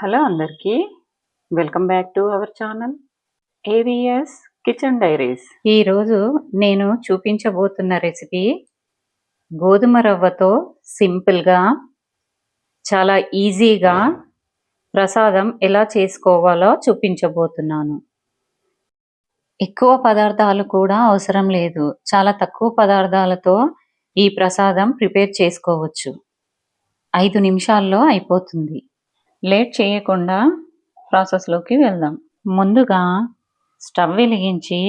Hello అందరికీ. Welcome back to our channel. AVS kitchen diaries. ఈరోజు నేను చూపించబోతున్న రెసిపీ గోధుమ రవ్వతో సింపుల్గా చాలా ఈజీగా ప్రసాదం ఎలా చేసుకోవాలో చూపించబోతున్నాను. ఎక్కువ పదార్థాలు కూడా అవసరం లేదు. చాలా తక్కువ పదార్థాలతో ఈ ప్రసాదం ప్రిపేర్ చేసుకోవచ్చు. ఐదు నిమిషాల్లో అయిపోతుంది. లేట్ చేయకుండా ప్రాసెస్లోకి వెళ్దాం. ముందుగా స్టవ్ వెలిగించి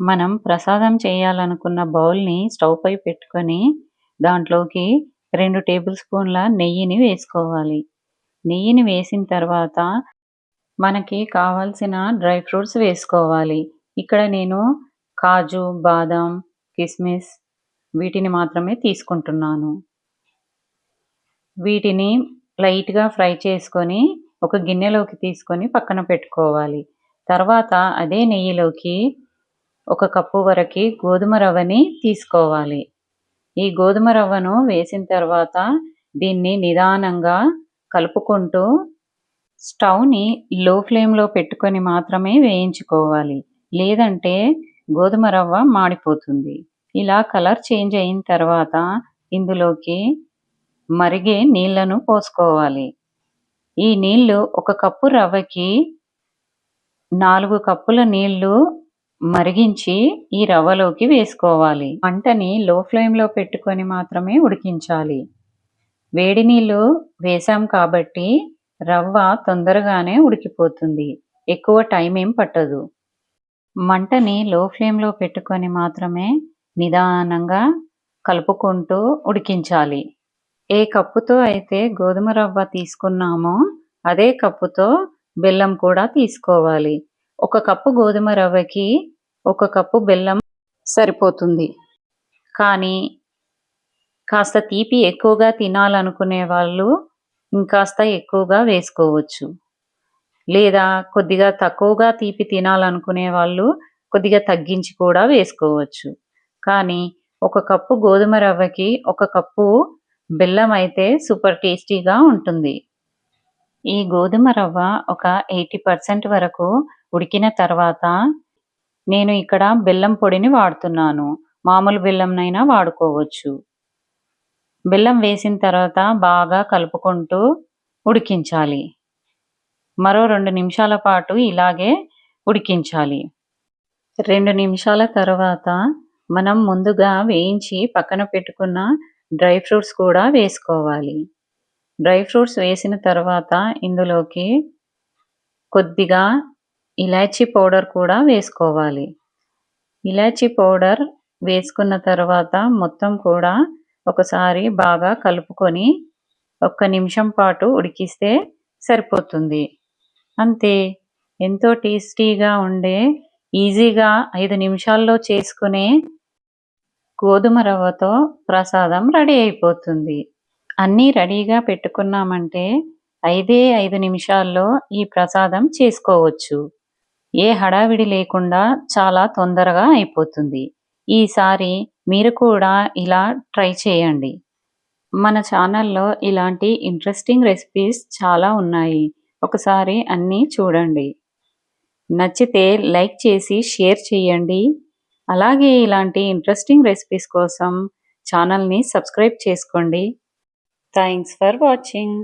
మనం ప్రసాదం చేయాలనుకున్న బౌల్ని స్టవ్ పై పెట్టుకొని దాంట్లోకి రెండు టేబుల్ స్పూన్ల నెయ్యిని వేసుకోవాలి. నెయ్యిని వేసిన తర్వాత మనకి కావాల్సిన డ్రై ఫ్రూట్స్ వేసుకోవాలి. ఇక్కడ నేను కాజు బాదం కిస్మిస్ వీటిని మాత్రమే తీసుకుంటున్నాను. వీటిని లైట్గా ఫ్రై చేసుకొని ఒక గిన్నెలోకి తీసుకొని పక్కన పెట్టుకోవాలి. తర్వాత అదే నెయ్యిలోకి ఒక కప్పు వరకు గోధుమ రవ్వని తీసుకోవాలి. ఈ గోధుమ రవ్వను వేసిన తర్వాత దీన్ని నిదానంగా కలుపుకుంటూ స్టవ్ని లో ఫ్లేమ్లో పెట్టుకొని మాత్రమే వేయించుకోవాలి. లేదంటే గోధుమ రవ్వ మాడిపోతుంది. ఇలా కలర్ చేంజ్ అయిన తర్వాత ఇందులోకి మరిగే నీళ్ళను పోసుకోవాలి. ఈ నీళ్ళు ఒక కప్పు రవ్వకి నాలుగు కప్పుల నీళ్ళు మరిగించి ఈ రవ్వలోకి వేసుకోవాలి. మంటని లో ఫ్లేమ్లో పెట్టుకొని మాత్రమే ఉడికించాలి. వేడి నీళ్ళు వేసాం కాబట్టి రవ్వ తొందరగానే ఉడికిపోతుంది. ఎక్కువ టైం ఏం పట్టదు. మంటని లో ఫ్లేమ్లో పెట్టుకొని మాత్రమే నిదానంగా కలుపుకుంటూ ఉడికించాలి. ఏ కప్పుతో అయితే గోధుమ రవ్వ తీసుకున్నామో అదే కప్పుతో బెల్లం కూడా తీసుకోవాలి. ఒక కప్పు గోధుమ రవ్వకి ఒక కప్పు బెల్లం సరిపోతుంది. కానీ కాస్త తీపి ఎక్కువగా తినాలనుకునే వాళ్ళు ఇంకాస్త ఎక్కువగా వేసుకోవచ్చు. లేదా కొద్దిగా తక్కువగా తీపి తినాలనుకునే వాళ్ళు కొద్దిగా తగ్గించి కూడా వేసుకోవచ్చు. కానీ ఒక కప్పు గోధుమ రవ్వకి ఒక కప్పు బెల్లం అయితే సూపర్ టేస్టీగా ఉంటుంది. ఈ గోధుమ రవ్వ ఒక ఎయిటీ పర్సెంట్ వరకు ఉడికిన తర్వాత నేను ఇక్కడ బెల్లం పొడిని వాడుతున్నాను. మామూలు బెల్లంనైనా వాడుకోవచ్చు. బెల్లం వేసిన తర్వాత బాగా కలుపుకుంటూ ఉడికించాలి. మరో రెండు నిమిషాల పాటు ఇలాగే ఉడికించాలి. రెండు నిమిషాల తర్వాత మనం ముందుగా వేయించి పక్కన పెట్టుకున్న డ్రై ఫ్రూట్స్ కూడా వేసుకోవాలి. డ్రై ఫ్రూట్స్ వేసిన తర్వాత ఇందులోకి కొద్దిగా ఇలాచీ పౌడర్ కూడా వేసుకోవాలి. ఇలాచీ పౌడర్ వేసుకున్న తర్వాత మొత్తం కూడా ఒకసారి బాగా కలుపుకొని ఒక్క నిమిషం పాటు ఉడికిస్తే సరిపోతుంది. అంతే. ఎంతో టేస్టీగా ఉండే ఈజీగా ఐదు నిమిషాల్లో చేసుకునే గోధుమ రవ్వతో ప్రసాదం రెడీ అయిపోతుంది. అన్నీ రెడీగా పెట్టుకున్నామంటే ఐదే ఐదు నిమిషాల్లో ఈ ప్రసాదం చేసుకోవచ్చు. ఏ హడావిడి లేకుండా చాలా తొందరగా అయిపోతుంది. ఈసారి మీరు కూడా ఇలా ట్రై చేయండి. మన ఛానల్లో ఇలాంటి ఇంట్రెస్టింగ్ రెసిపీస్ చాలా ఉన్నాయి. ఒకసారి అన్నీ చూడండి. నచ్చితే లైక్ చేసి షేర్ చేయండి. అలాగే ఇలాంటి ఇంట్రెస్టింగ్ రెసిపీస్ కోసం ఛానల్ని సబ్స్క్రైబ్ చేసుకోండి. Thanks for watching